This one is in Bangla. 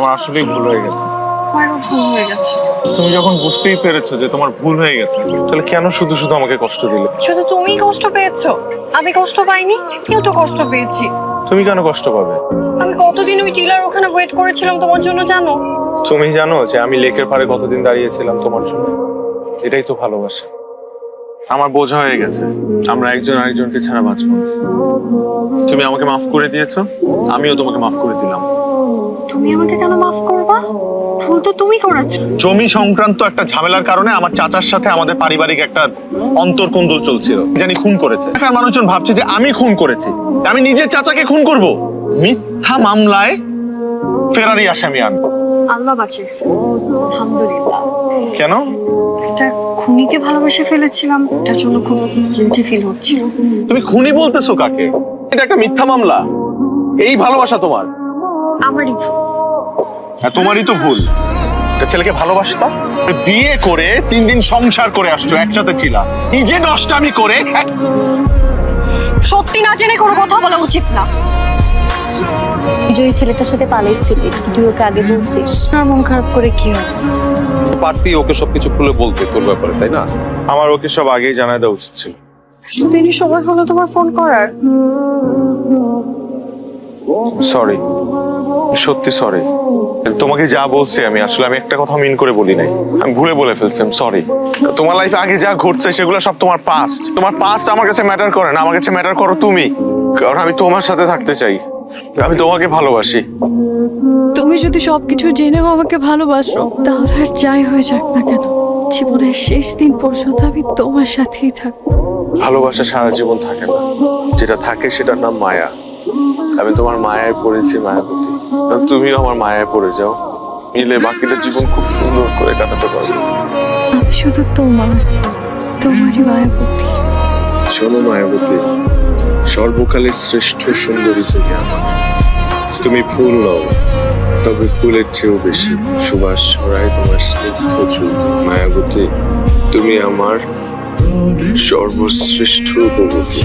আমার আসলেই ভুল হয়ে গেছে। আমারও ভুল হয়ে গেছে। তুমি যখন বুঝতেই পেরেছ যে তোমার ভুল হয়ে গেছে তাহলে কেন শুধু শুধু আমাকে কষ্ট দিলে? শুধু তুমিই কষ্ট পেয়েছ? আমি কষ্ট পাইনি কেউ তো কষ্ট পেয়েছি। তুমি কেন কষ্ট পাবে? আমি কতদিন ওই টিলার ওখানে ওয়েট করেছিলাম তোমার জন্য জানো? তুমি জানো যে আমি লেকের পাড়ে কতদিন দাঁড়িয়েছিলাম তোমার জন্য? এটাই তো ভালোবাসা। আমার বোঝা হয়ে গেছে। আমরা একজন আরেকজনকে ছাড়া বাঁচবো তুমি আমাকে মাফ করে দিয়েছ আমিও তোমাকে মাফ করে দিলাম। তুমি আমাকে কেন মাফ করবা? ভুল তো তুমি করেছ। জমি সংক্রান্ত একটা ঝামেলার কারণে আমার চাচার সাথে আমাদের পারিবারিক একটা অন্তর্কুন্দল চলছিল। জানি খুন করেছে। এখানকার মানুষজন ভাবছে যে আমি খুন করেছি। আমি নিজের চাচাকে খুন করব। মিথ্যা মামলায় ফেরারি আসামি আনব। আল্লাহ বাঁচিয়েছে। আলহামদুলিল্লাহ। কেন? একটা খুনিকে ভালোবেসে ফেলেছিলাম এটার জন্য খুব গিলটি ফিল হচ্ছিল। তুমি খুনি বলতেছো কাকে? এটা একটা মিথ্যা মামলা। এই ভালোবাসা তোমার? আমারই ভুল। আর তোমারই তো ভুল। একটা ছেলেকে ভালোবাসতাম বিয়ে করে তিন দিন সংসার করে আসছো একসাথে ছিলাম নিজে নষ্টামি করে সত্যি না জেনে কোনো কথা বলা উচিত না। তুই যে ওই ছেলেটার সাথে পালাইছিলি তুই ওকে আগে বলছিস। আর মন খারাপ করে কি হবে? পারতি ওকে সবকিছু খুলে বলতে তোর ব্যাপারে তাই না? আমার ওকে সব আগেই জানাই দেওয়া উচিত ছিল। দুদিনই সময় হলো তোমার ফোন করার। সরি সত্যি সরি তোমাকে যা বলছি আমি আসলে আমি একটা কথা মিন করে বলি নাই। আমি ভুলে বলে ফেলছি সরি তোমার লাইফে আগে যা ঘটছে সেগুলো সব তোমার পাস্ট তোমার পাস্ট আমার কাছে ম্যাটার করে না আমার কাছে ম্যাটার করো তুমি। কারণ আমি তোমার সাথে থাকতে চাই। আমি তোমাকে ভালোবাসি। তুমি যদি সবকিছু জেনেও আমাকে ভালোবাসো তাহলে আর যাই হয়ে যাক না কেন। জীবনের শেষ দিন পর্যন্ত আমি তোমার সাথেই থাকব ভালোবাসা সারা জীবন থাকে না। যেটা থাকে সেটার নাম মায়া। আমি তোমার মায়ায় পড়েছি মায়াবতী। আর তুমিও আমার মায়ায় পড়ে যাও। মিলে বাকিটা জীবন খুব সুন্দর করে কাটাতে পারব। আমি শুধু তোমার তোমারই মায়াবতী। শোনো মায়াবতী সর্বকালের শ্রেষ্ঠ সুন্দরী তুমি আমার। তুমি ফুল নও, তবে ফুলের চেয়েও বেশি। সুবাস ছড়ায় তোমার স্নিগ্ধ চুল, মায়াবতী, তুমি আমার সর্বশ্রেষ্ঠ উপবতী